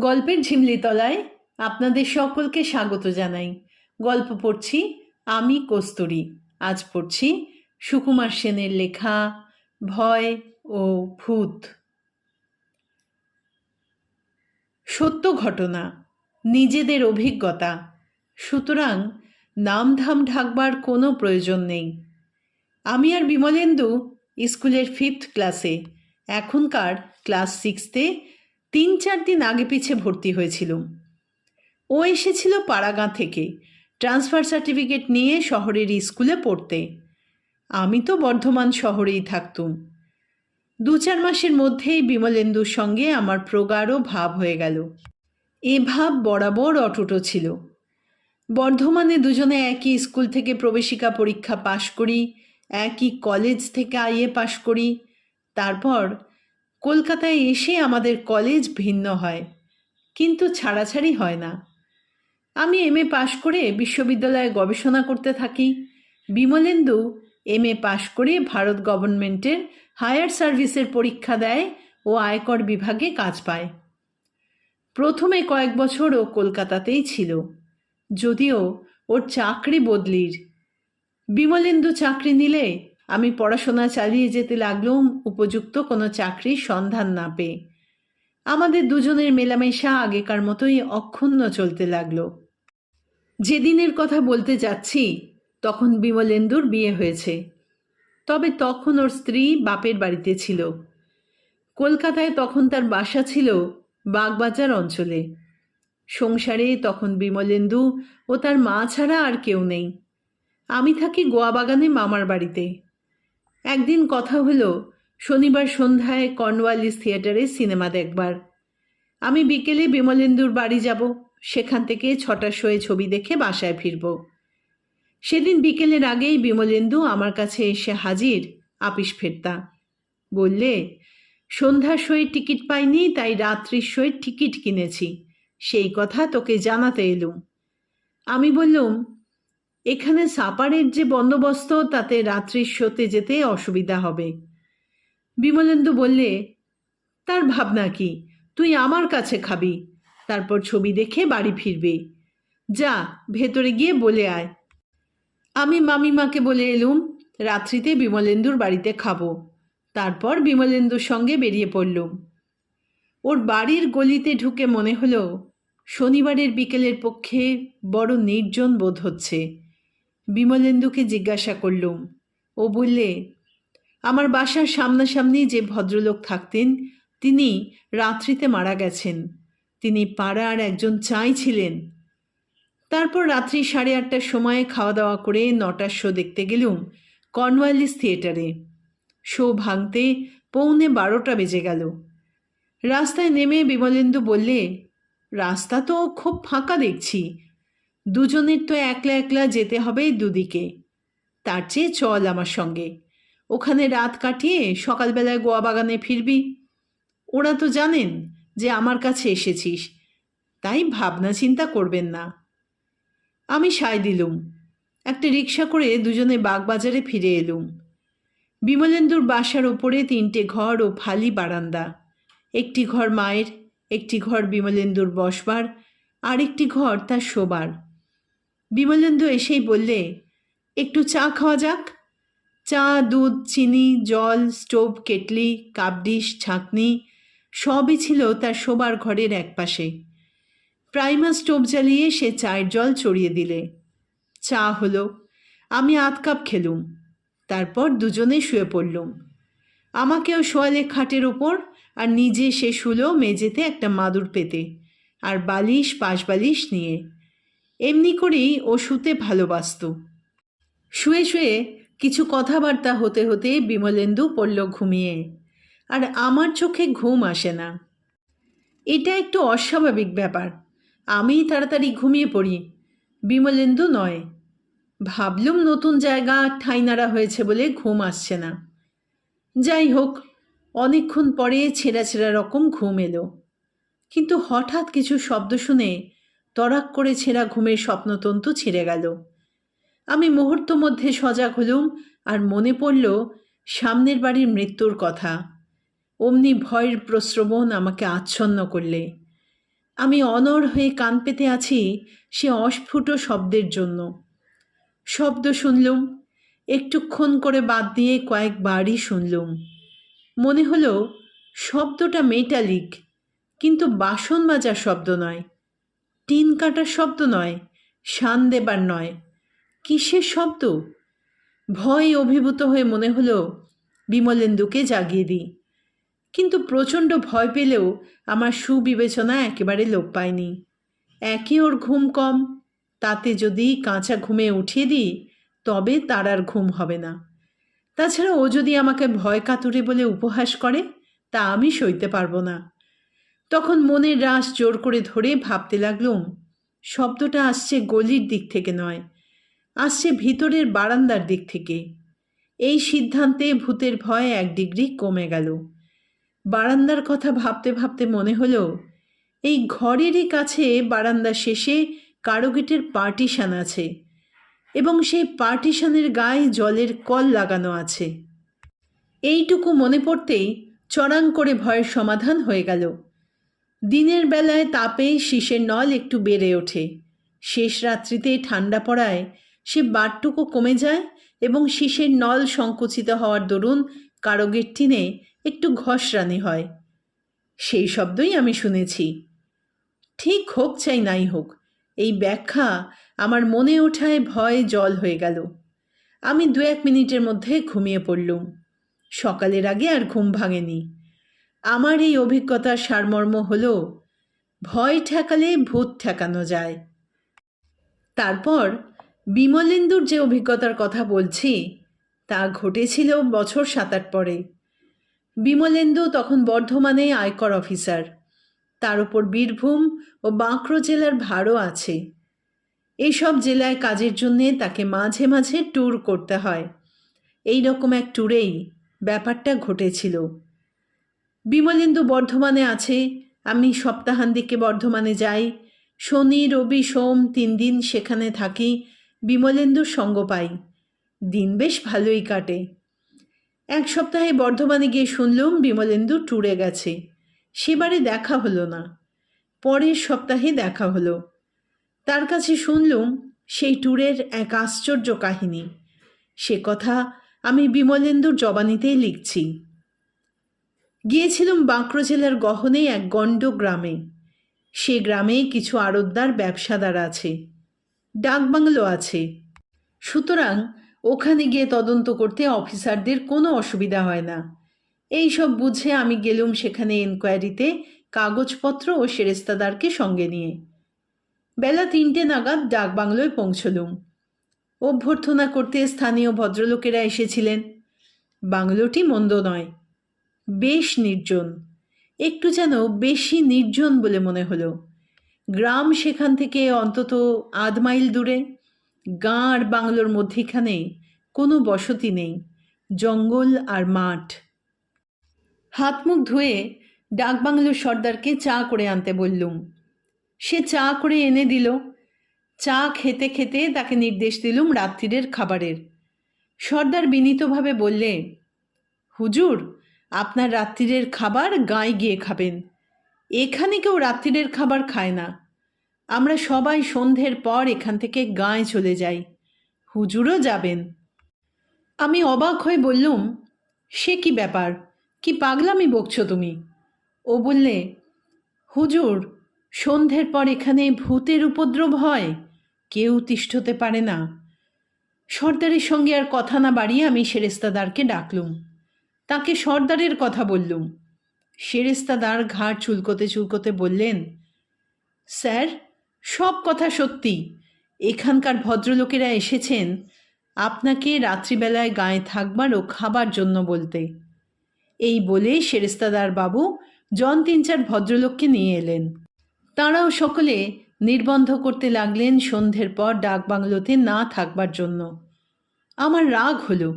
গল্পের ঝিমলিতলায় আপনাদের সকলকে স্বাগত জানাই। গল্প পড়ছি আমি কস্তুরী। আজ পড়ছি সুকুমার সেনের লেখা ভয় ও ভূত। সত্য ঘটনা, নিজেদের অভিজ্ঞতা। সুতরাং নামধাম ঢাকবার কোনো প্রয়োজন নেই। আমি আর বিমলেন্দু স্কুলের ফিফথ ক্লাসে এখনকার ক্লাস সিক্সতে তিন চার দিন আগে পিছে ভর্তি হয়েছিলুম। ও এসেছিল পাড়াগাঁ থেকে, ট্রান্সফার সার্টিফিকেট নিয়ে শহরের স্কুলে পড়তে। আমি তো বর্ধমান শহরেই থাকতুম। দু চার মাসের মধ্যেই বিমলেন্দুর সঙ্গে আমার প্রগাঢ় ভাব হয়ে গেল। এ ভাব বরাবর অটুট ছিল। বর্ধমানে দুজনে একই স্কুল থেকে প্রবেশিকা পরীক্ষা পাশ করি, একই কলেজ থেকে আইএ পাশ করি, তারপর কলকাতায় এসে আমাদের কলেজ ভিন্ন হয়, কিন্তু ছাড়াছাড়ি হয় না। আমি এম এ পাশ করে বিশ্ববিদ্যালয়ে গবেষণা করতে থাকি। বিমলেন্দু এম এ পাশ করে ভারত গভর্নমেন্টের হায়ার সার্ভিসের পরীক্ষা দেয় ও আয়কর বিভাগে কাজ পায়। প্রথমে কয়েক বছর ও কলকাতাতেই ছিল, যদিও ওর চাকরি বদলির। বিমলেন্দু চাকরি নিলে আমি পড়াশোনা চালিয়ে যেতে লাগলুম উপযুক্ত কোনো চাকরির সন্ধান না পেয়ে। আমাদের দুজনের মেলামেশা আগেকার মতোই অক্ষুণ্ণ চলতে লাগল। যেদিনের কথা বলতে যাচ্ছি, তখন বিমলেন্দুর বিয়ে হয়েছে। তবে তখন ওর স্ত্রী বাপের বাড়িতে ছিল। কলকাতায় তখন তার বাসা ছিল বাগবাজার অঞ্চলে। সংসারে তখন বিমলেন্দু ও তার মা ছাড়া আর কেউ নেই। আমি থাকি গোয়া বাগানে মামার বাড়িতে। একদিন কথা হলো, শনিবার সন্ধ্যায় কর্নওয়ালিস থিয়েটারে সিনেমা দেখবার। আমি বিকেলে বিমলেন্দুর বাড়ি যাব, সেখান থেকে ছটার শোয়ে ছবি দেখে বাসায় ফিরব। সেদিন বিকেলের আগেই বিমলেন্দু আমার কাছে এসে হাজির, আপিস ফেরতা। বললে, সন্ধ্যার শোয়ের টিকিট পাইনি, তাই রাত্রির শোয়ের টিকিট কিনেছি, সেই কথা তোকে জানাতে এলুম। আমি বললুম এখানে সাপারের যে বন্দোবস্ত, তাতে রাত্রির শোতে যেতে অসুবিধা হবে। বিমলেন্দু বললে, তার ভাবনা কি? তুই আমার কাছে খাবি। তারপর ছবি দেখে বাড়ি ফিরবি। যা, ভেতরে গিয়ে বলে আয়। আমি মামিমাকে বলে এলুম, রাত্রিতে বিমলেন্দুর বাড়িতে খাব। তারপর বিমলেন্দুর সঙ্গে বেরিয়ে পড়লুম। ওর বাড়ির গলিতে ঢুকে মনে হলো, শনিবারের বিকেলের পক্ষে বড় নির্জন বোধ হচ্ছে। বিমলেন্দুকে জিজ্ঞাসা করলুম, ও বললে, আমার বাসার সামনাসামনি যে ভদ্রলোক থাকতেন, তিনি রাত্রিতে মারা গেছেন। তিনি পাড়ার একজন চাই ছিলেন। তারপর রাত্রি সাড়ে আটটার সময় খাওয়া দাওয়া করে নটার শো দেখতে গেলুম কর্নওয়ালিস থিয়েটারে। শো ভাঙতে পৌনে বারোটা বেজে গেল। রাস্তায় নেমে বিমলেন্দু বললে, রাস্তা তো খুব ফাঁকা দেখছি দুজনের তো একলা একলা যেতে হবে দুদিকে। তার চেয়ে চল আমার সঙ্গে। ওখানে রাত কাটিয়ে সকালবেলায় গোয়া বাগানে ফিরবি। ওরা তো জানেন যে আমার কাছে এসেছিস। তাই ভাবনা চিন্তা করবেন না। আমি সায় দিলুম। একটা রিক্সা করে দুজনে বাগবাজারে ফিরে এলুম। বিমলেন্দুর বাসার ওপরে তিনটে ঘর ও ফালি বারান্দা। একটি ঘর মায়ের, একটি ঘর বিমলেন্দুর বসবার, আরেকটি ঘর তার শোবার। বিমলেন্দু এসেই বললে, একটু চা খাওয়া যাক। চা, দুধ, চিনি, জল, স্টোভ, কেটলি কাপডিশ ছাঁকনি, সবই ছিল তার শোবার ঘরের একপাশে। প্রাইমা স্টোভ জ্বালিয়ে সে চায়ের জল চড়িয়ে দিলে। চা হলো, আমি আধ কাপ খেলুম। তারপর দুজনে শুয়ে পড়লুম। আমাকেও শোয়ালে খাটের ওপর আর নিজে সে শুলো মেঝেতে একটা মাদুর পেতে, আর বালিশ, পাশ বালিশ নিয়ে। এমনি করেই ও শুতে ভালোবাসত। শুয়ে শুয়ে কিছু কথাবার্তা হতে হতে বিমলেন্দু পড়ল ঘুমিয়ে। আর আমার চোখে ঘুম আসে না। এটা একটু অস্বাভাবিক ব্যাপার। আমি তাড়াতাড়ি ঘুমিয়ে পড়ি। বিমলেন্দু নয়। ভাবলুম নতুন জায়গা ঠাইনাড়া হয়েছে বলে ঘুম আসছে না। যাই হোক, অনেকক্ষণ পরে ছেঁড়া ছেঁড়া রকম ঘুম এলো। কিন্তু হঠাৎ কিছু শব্দ শুনে তরাক করে ছেঁড়া ঘুমের স্বপ্নতন্তু ছিঁড়ে গেল। আমি মুহূর্ত মধ্যে সজাগ হলুম আর মনে পড়ল সামনের বাড়ির মৃত্যুর কথা। অমনি ভয়ের প্রশ্রবণ আমাকে আচ্ছন্ন করলে। আমি অনর হয়ে কান পেতে আছি সে অস্ফুট শব্দের জন্য। শব্দ শুনলুম, একটুক্ষণ করে বাদ দিয়ে কয়েকবারই শুনলুম। মনে হলো, শব্দটা মেটালিক কিন্তু বাসন বাজার শব্দ নয়। টিন কাটার শব্দ নয়, শান দেবার নয়। কিসের শব্দ? ভয় অভিভূত হয়ে মনে হলো, বিমলেন্দুকে জাগিয়ে দিই। কিন্তু প্রচণ্ড ভয় পেলেও আমার সুবিবেচনা একেবারে লোপ পায়নি। একে ওর ঘুম কম, তাতে যদি কাঁচা ঘুমে উঠিয়ে দিই, তবে তার আর ঘুম হবে না। তাছাড়া ও যদি আমাকে ভয় কাতুরে বলে উপহাস করে, তা আমি সইতে পারব না। তখন মনের রাস জোর করে ধরে ভাবতে লাগলুম শব্দটা আসছে গলির দিক থেকে নয়, আসছে ভিতরের বারান্দার দিক থেকে। এই সিদ্ধান্তে ভূতের ভয় এক ডিগ্রি কমে গেল। বারান্দার কথা ভাবতে ভাবতে মনে হলো, এই ঘরেরই কাছে বারান্দা শেষে কারোগেটের পার্টিশান আছে এবং সেই পার্টিশানের গায়ে জলের কল লাগানো আছে। এইটুকু মনে পড়তেই চড়াং করে ভয়ের সমাধান হয়ে গেল। দিনের বেলায় তাপে শীষের নল একটু বেড়ে ওঠে। শেষ রাত্রিতে ঠান্ডা পড়ায় সে বারটুকু কমে যায় এবং শীষের নল সংকুচিত হওয়ার দরুন কারোগের টিনে একটু ঘষরানি হয়। সেই শব্দই আমি শুনেছি। ঠিক হোক চাই নাই হোক, এই ব্যাখ্যা আমার মনে ওঠায় ভয় জল হয়ে গেল। আমি দু এক মিনিটের মধ্যে ঘুমিয়ে পড়লুম। সকালের আগে আর ঘুম ভাঙেনি। আমার এই অভিজ্ঞতার সারমর্ম হল, ভয় ঠেকালে ভূত ঠেকানো যায়। তারপর, বিমলেন্দুর যে অভিজ্ঞতার কথা বলছি, তা ঘটেছিল বছর সাত আট পরে। বিমলেন্দু তখন বর্ধমানে আয়কর অফিসার। তার উপর বীরভূম ও বাঁকড়ো জেলার ভারও আছে। এইসব জেলায় কাজের জন্যে তাকে মাঝে মাঝে ট্যুর করতে হয়। এই রকম এক ট্যুরেই ব্যাপারটা ঘটেছিল। বিমলেন্দু বর্ধমানে আছে, আমি সপ্তাহান্তিকে বর্ধমানে যাই। শনি, রবি, সোম তিন দিন সেখানে থাকি, বিমলেন্দুর সঙ্গ পাই। দিন বেশ ভালোই কাটে। এক সপ্তাহে বর্ধমানে গিয়ে শুনলুম বিমলেন্দু ট্যুরে গেছে। সেবারে দেখা হলো না। পরের সপ্তাহে দেখা হলো। তার কাছে শুনলুম সেই ট্যুরের এক আশ্চর্য কাহিনী। সে কথা আমি বিমলেন্দুর জবানিতেই লিখছি। গিয়েছিলাম বাঁকড়ো জেলার গহনে এক গণ্ড গ্রামে সে গ্রামে কিছু আড়তদার, ব্যবসাদার আছে। ডাকবাংলো আছে। সুতরাং ওখানে গিয়ে তদন্ত করতে অফিসারদের কোনো অসুবিধা হয় না। এই সব বুঝে আমি গেলুম সেখানে এনকোয়ারিতে কাগজপত্র ও সেরেস্তাদারকে সঙ্গে নিয়ে। বেলা তিনটে নাগাদ ডাকবাংলোয় পৌঁছলুম। অভ্যর্থনা করতে স্থানীয় ভদ্রলোকেরা এসেছিলেন। বাংলোটি মন্দ নয়। বেশ নির্জন। একটু যেন বেশি নির্জন বলে মনে হলো। গ্রাম সেখান থেকে অন্তত আধ মাইল দূরে। গাঁ আর বাংলোর মধ্যিখানে কোনো বসতি নেই। জঙ্গল আর মাঠ। হাত মুখ ধুয়ে ডাকবাংলোর সর্দারকে চা করে আনতে বললুম। সে চা করে এনে দিল। চা খেতে খেতে তাকে নির্দেশ দিলুম রাত্রিরের খাবারের। সর্দার বিনীতভাবে বললে, হুজুর আপনার রাত্রিরের খাবার গায়ে গিয়ে খাবেন। এখানে কেউ রাত্রিরের খাবার খায় না। আমরা সবাই সন্ধ্যের পর এখান থেকে গায়ে চলে যাই। হুজুরও যাবেন। আমি অবাক হয়ে বললুম, সে কি ব্যাপার? কি পাগলামি বকছো তুমি? ও বললে, হুজুর, সন্ধ্যের পর এখানে ভূতের উপদ্রব হয়। কেউ তিষ্ঠতে পারে না। সর্দারের সঙ্গে আর কথা না বাড়িয়ে আমি সেরেস্তাদারকে ডাকলুম। তাকে সর্দারের কথা বললুম। সেরেস্তাদার ঘাড় চুলকোতে চুলকোতে বললেন, স্যার, সব কথা সত্যি। এখানকার ভদ্রলোকেরা এসেছেন আপনাকে রাত্রিবেলায় গায়ে থাকবার ও খাবার জন্য বলতে। এই বলে সেরেস্তাদার বাবু জন তিন চার ভদ্রলোককে নিয়ে এলেন। তাঁরাও সকলে নির্বন্ধ করতে লাগলেন সন্ধ্যের পর ডাকবাংলোতে না থাকবার জন্য। আমার রাগ হলো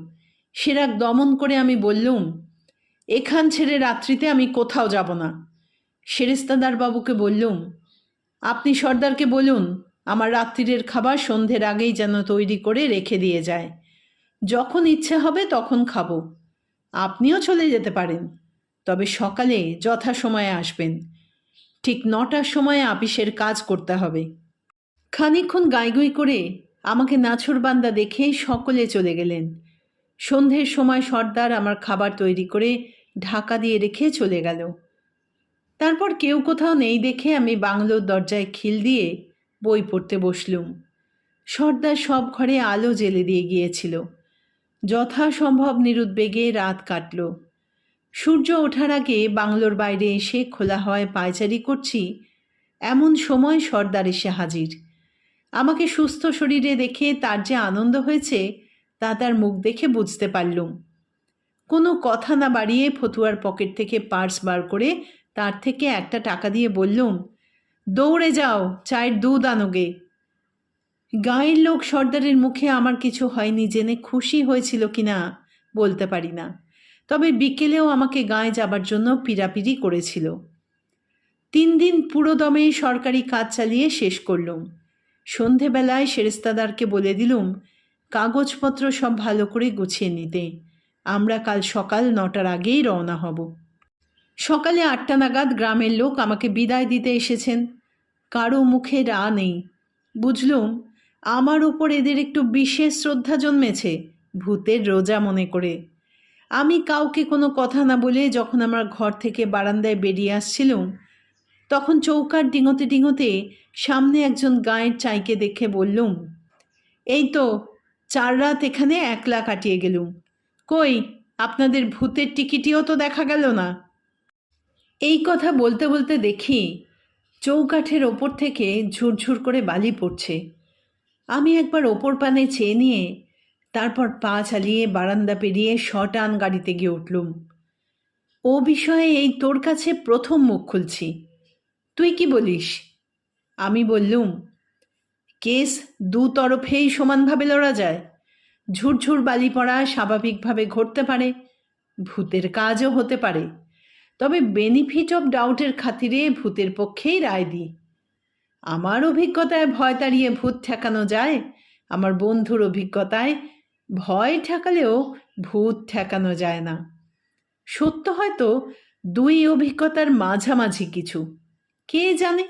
সে রাগ দমন করে আমি বললুম, এখান ছেড়ে রাত্রিতে আমি কোথাও যাব না। সেরেস্তাদার বাবুকে বললুম, আপনি সর্দারকে বলুন, আমার রাত্রিরের খাবার সন্ধ্যের আগেই যেন তৈরি করে রেখে দিয়ে যায়। যখন ইচ্ছে হবে তখন খাব। আপনিও চলে যেতে পারেন, তবে সকালে যথাসময়ে আসবেন। ঠিক নটার সময় আপিসের কাজ করতে হবে। খানিকক্ষণ গাইগুই করে আমাকে নাছরবান্দা দেখে সকলে চলে গেলেন। সন্ধ্যের সময় সর্দার আমার খাবার তৈরি করে ঢাকা দিয়ে রেখে চলে গেল। তারপর কেউ কোথাও নেই দেখে আমি বাংলোর দরজায় খিল দিয়ে বই পড়তে বসলুম। সর্দার সব ঘরে আলো জেলে দিয়ে গিয়েছিল। যথাসম্ভব নিরুদ্বেগে রাত কাটল। সূর্য ওঠার আগে বাংলোর বাইরে এসে খোলা হওয়ায় পায়চারি করছি, এমন সময় সর্দার এসে হাজির। আমাকে সুস্থ শরীরে দেখে তার যে আনন্দ হয়েছে তা তার মুখ দেখে বুঝতে পারলুম। কোনো কথা না বাড়িয়ে ফতুয়ার পকেট থেকে পার্স বার করে তার থেকে একটা টাকা দিয়ে বললুম, দৌড়ে যাও, চায়ের দুধ আনোগে গায়ের লোক সর্দারের মুখে আমার কিছু হয়নি জেনে খুশি হয়েছিল কিনা বলতে পারি না, তবে বিকেলেও আমাকে গায়ে যাবার জন্য পিরাপিরি করেছিল। তিন দিন পুরো দমে সরকারি কাজ চালিয়ে শেষ করলুম। সন্ধেবেলায় সেরেস্তাদারকে বলে দিলুম কাগজপত্র সব ভালো করে গুছিয়ে নিতে। আমরা কাল সকাল নটার আগেই রওনা হব। সকালে আটটা নাগাদ গ্রামের লোক আমাকে বিদায় দিতে এসেছেন। কারও মুখে রা নেই। বুঝলুম, আমার উপর এদের একটু বিশেষ শ্রদ্ধা জন্মেছে, ভূতের রোজা মনে করে। আমি কাউকে কোনো কথা না বলে যখন আমার ঘর থেকে বারান্দায় বেরিয়ে আসছিলুম, তখন চৌকার ডিঙোতে ডিঙোতে সামনে একজন গায়ের চাইকে দেখে বললুম, এই তো চার রাত এখানে একলা কাটিয়ে গেলুম। কই, আপনাদের ভূতের টিকিটিও তো দেখা গেল না। এই কথা বলতে বলতে দেখি চৌকাঠের ওপর থেকে ঝুরঝুর করে বালি পড়ছে। আমি একবার ওপর পানে চেয়ে নিয়ে তারপর পা চালিয়ে বারান্দা পেরিয়ে শটান গাড়িতে গিয়ে উঠলুম। ও বিষয়ে এই তোর কাছে প্রথম মুখ খুলছি। তুই কি বলিস? আমি বললুম কেস দু তরফেই সমানভাবে লড়া যায়। ঝুরঝুর বালি পড়া স্বাভাবিকভাবে ঘটতে পারে, ভূতের কাজও হতে পারে। তবে বেনিফিট অফ ডাউটের খাতিরে ভূতের পক্ষেই রায় দিই। আমার অভিজ্ঞতায় ভয় তাড়িয়ে ভূত ঠেকানো যায়, আমার বন্ধুর অভিজ্ঞতায় ভয় ঠেকালেও ভূত ঠেকানো যায় না। সত্য হয়তো দুই অভিজ্ঞতার মাঝামাঝি কিছু। কে জানে?